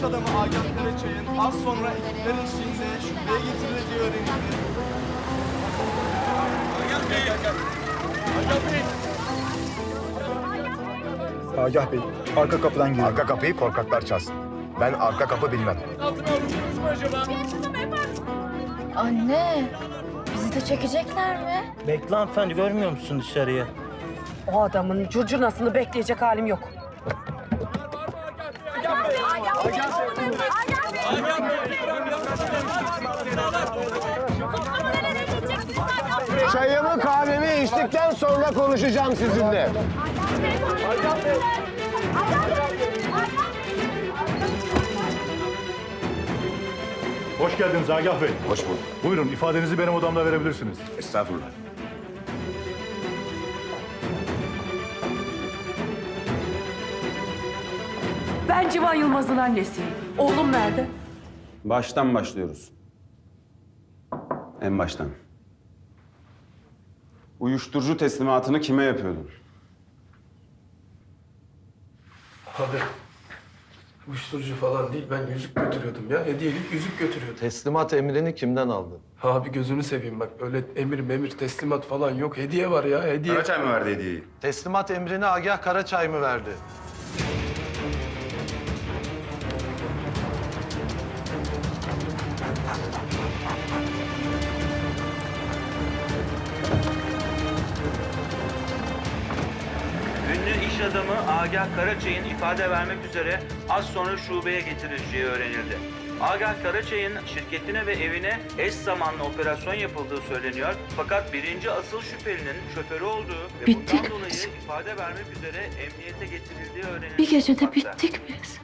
iş adamı Agah Karaçay'ın az sonra ekipler eşliğinde şüpheye getirileceği öğrenildi. Agah Bey, arka kapıdan girin. Arka kapıyı korkaklar çalsın. Ben arka kapı bilmem. Anne, bizi de çekecekler mi? Bekle hanımefendi görmüyor musun dışarıya? O adamın curcunasını bekleyecek halim yok. Çayımı kahvemi içtikten sonra konuşacağım sizinle. Hoş geldiniz Agah Bey. Hoş bulduk. Buyurun ifadenizi benim odamda verebilirsiniz. Estağfurullah. Ben Civan Yılmaz'ın annesiyim. Oğlum nerede? Baştan başlıyoruz. En baştan. Uyuşturucu teslimatını kime yapıyordun? Abi uyuşturucu falan değil ben yüzük götürüyordum ya. Hediyelik yüzük götürüyordum. Teslimat emrini kimden aldın? Abi gözünü seveyim bak öyle emir memir teslimat falan yok. Hediye var ya hediye. Karaçay mı verdi hediyeyi? Teslimat emrini Agah Karaçay mı verdi? Agah Karaçay'ın ifade vermek üzere az sonra şubeye getirileceği öğrenildi. Agah Karaçay'ın şirketine ve evine eş zamanlı operasyon yapıldığı söyleniyor. Fakat birinci asıl şüphelinin şoförü olduğu ve Bittik bundan dolayı biz. ifade vermek üzere emniyete getirildiği öğrenildi. Bir gecede bittik biz.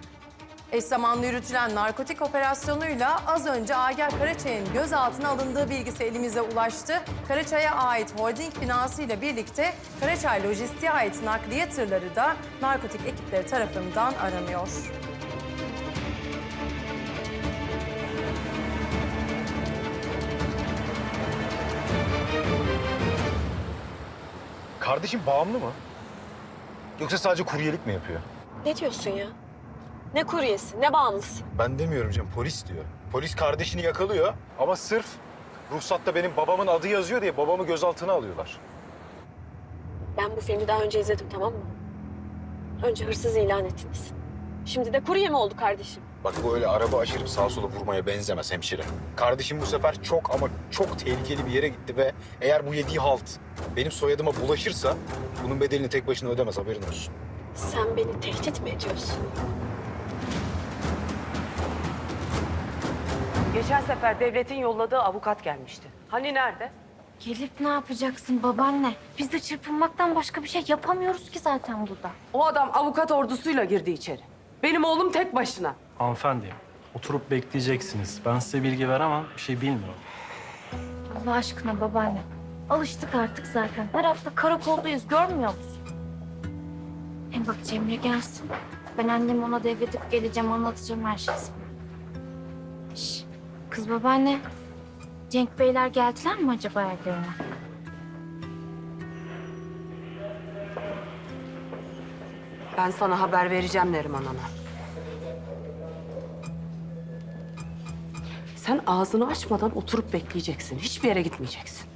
Eş zamanlı yürütülen narkotik operasyonuyla az önce Agah Karaçay'ın gözaltına alındığı bilgisi elimize ulaştı. Karaçay'a ait holding binası ile birlikte Karaçay Lojistik'e ait nakliye tırları da narkotik ekipleri tarafından aranıyor. Kardeşim bağımlı mı? Yoksa sadece kuryelik mi yapıyor? Ne diyorsun ya? Ne kuryesi, ne bağımlısı? Ben demiyorum canım, polis diyor. Polis kardeşini yakalıyor ama sırf ruhsatta benim babamın adı yazıyor diye babamı gözaltına alıyorlar. Ben bu filmi daha önce izledim tamam mı? Önce hırsız ilan ettiniz. Şimdi de kurye mi oldu kardeşim? Bak bu öyle araba aşırıp sağa sola vurmaya benzemez hemşire. Kardeşim bu sefer çok ama çok tehlikeli bir yere gitti ve eğer bu yediği halt benim soyadıma bulaşırsa bunun bedelini tek başına ödemez haberin olsun. Sen beni tehdit mi ediyorsun? Geçen sefer devletin yolladığı avukat gelmişti. Hani nerede? Gelip ne yapacaksın babaanne? Biz de çırpınmaktan başka bir şey yapamıyoruz ki zaten burada. O adam avukat ordusuyla girdi içeri. Benim oğlum tek başına. Hanımefendi oturup bekleyeceksiniz. Ben size bilgi veremem bir şey bilmiyorum. Allah aşkına babaanne. Alıştık artık zaten. Her hafta karakoldayız görmüyor musun? Hem bak Cemre gelsin. Ben annemi ona devredip geleceğim anlatacağım her şeyi kız babaanne. Cenk Beyler geldiler mi acaba evlerine? Ben sana haber vereceğim Neriman Ana. Sen ağzını açmadan oturup bekleyeceksin. Hiçbir yere gitmeyeceksin.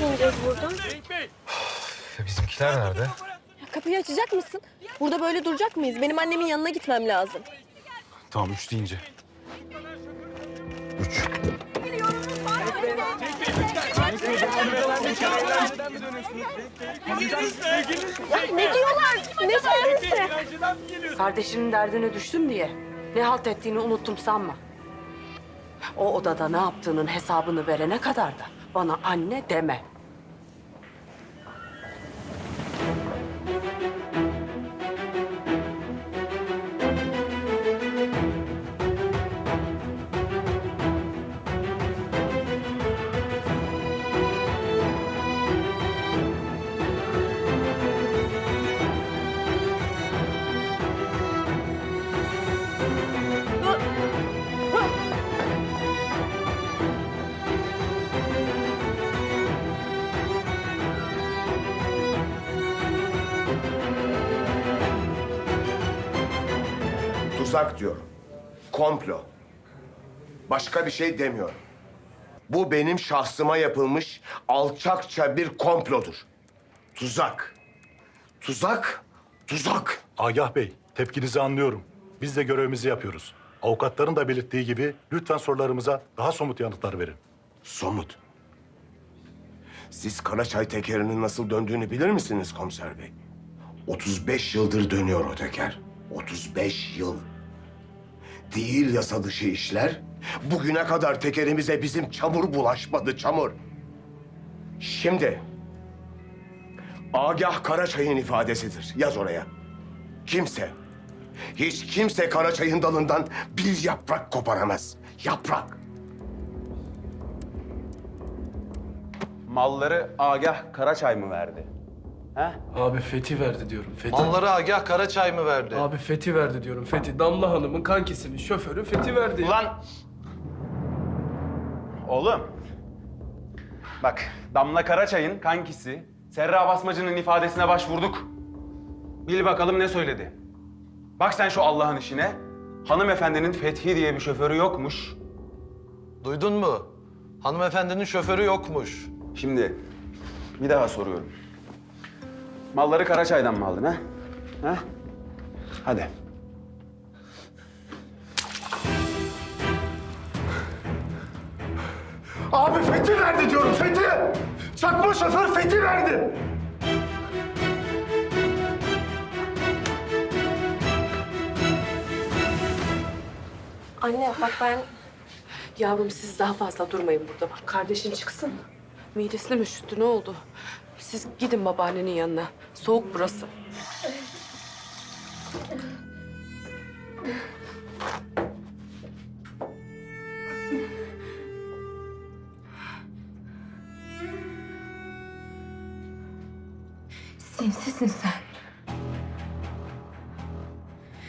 Nasıl ineceğiz buradan? Bizimkiler nerede? Kapıyı açacak mısın? Burada böyle duracak mıyız? Benim annemin yanına gitmem lazım. Tamam üç deyince. Üç. Ne diyorlar? Ne söylemesi? Kardeşinin derdine düştüm diye ne halt ettiğini unuttum sanma. O odada ne yaptığının hesabını verene kadar da bana anne deme. Tuzak diyorum. Komplo. Başka bir şey demiyorum. Bu benim şahsıma yapılmış alçakça bir komplodur. Tuzak. Tuzak, tuzak. Agah Bey, tepkinizi anlıyorum. Biz de görevimizi yapıyoruz. Avukatların da belirttiği gibi lütfen sorularımıza daha somut yanıtlar verin. Somut. Siz Karaçay tekerinin nasıl döndüğünü bilir misiniz komiser bey? 35 yıldır dönüyor o teker. 35 yıl. Değil yasa dışı işler. Bugüne kadar tekerimize bizim çamur bulaşmadı, çamur. Şimdi Agah Karaçay'ın ifadesidir. Yaz oraya. Kimse, hiç kimse Karaçay'ın dalından bir yaprak koparamaz. Yaprak. Malları Agah Karaçay mı verdi? He? Abi Fethi verdi diyorum. Fethi. Malları Agah Karaçay mı verdi? Abi Fethi verdi diyorum. Fethi. Damla Hanım'ın kankisinin şoförü Fethi verdi. Ulan! Oğlum. Bak, Damla Karaçay'ın kankisi Serra Basmacı'nın ifadesine başvurduk. Bil bakalım ne söyledi. Bak sen şu Allah'ın işine. Hanımefendinin Fethi diye bir şoförü yokmuş. Duydun mu? Hanımefendinin şoförü yokmuş. Şimdi bir daha soruyorum. Malları Karaçay'dan mı aldın ha? Ha? Hadi. Abi Fethi verdi diyorum, Fethi! Çakma şoför Fethi verdi! Anne bak ben... Yavrum siz daha fazla durmayın burada. Bak kardeşin çıksın. Midesine mi üşüttü ne oldu? Siz gidin babaannenin yanına. Soğuk burası. Sinsisin sen.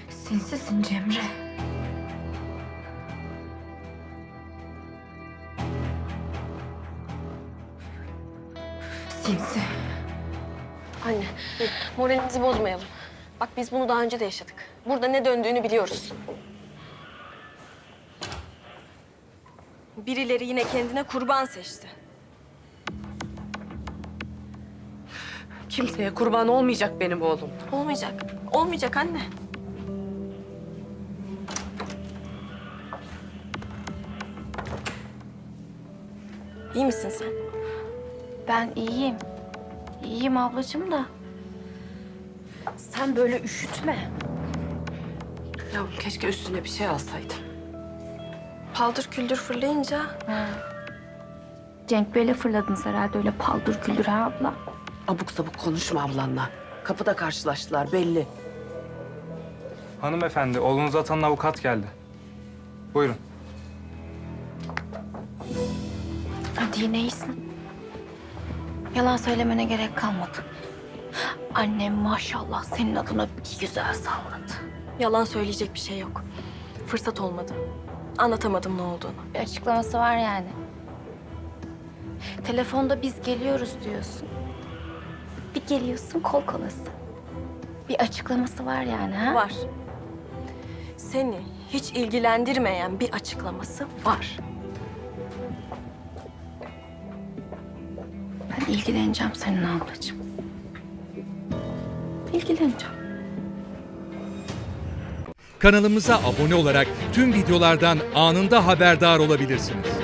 Sinsisin Cemre. Sinsi. Anne, moralimizi bozmayalım. Bak biz bunu daha önce de yaşadık. Burada ne döndüğünü biliyoruz. Birileri yine kendine kurban seçti. Kimseye kurban olmayacak benim oğlum. Olmayacak. Olmayacak anne. İyi misin sen? Ben iyiyim. İyiyim ablacığım da. Sen böyle üşütme. Yavrum keşke üstüne bir şey alsaydın. Paldır küldür fırlayınca Cenk Bey'le fırladınız herhalde öyle paldır küldür ha abla. Abuk sabuk konuşma ablanla. Kapıda karşılaştılar belli. Hanımefendi, oğlunuzu atan avukat geldi. Buyurun. Hadi yine iyisin. Yalan söylemene gerek kalmadı. Annem maşallah senin adına bir güzel salladı. yalan söyleyecek bir şey yok. Fırsat olmadı. Anlatamadım ne olduğunu. Bir açıklaması var yani. Telefonda biz geliyoruz diyorsun. Bir geliyorsun kol kolasın. Bir açıklaması var yani ha? Var. Seni hiç ilgilendirmeyen bir açıklaması var. Ben ilgileneceğim senin ablacığım. İlgileneceğim. Kanalımıza abone olarak tüm videolardan anında haberdar olabilirsiniz.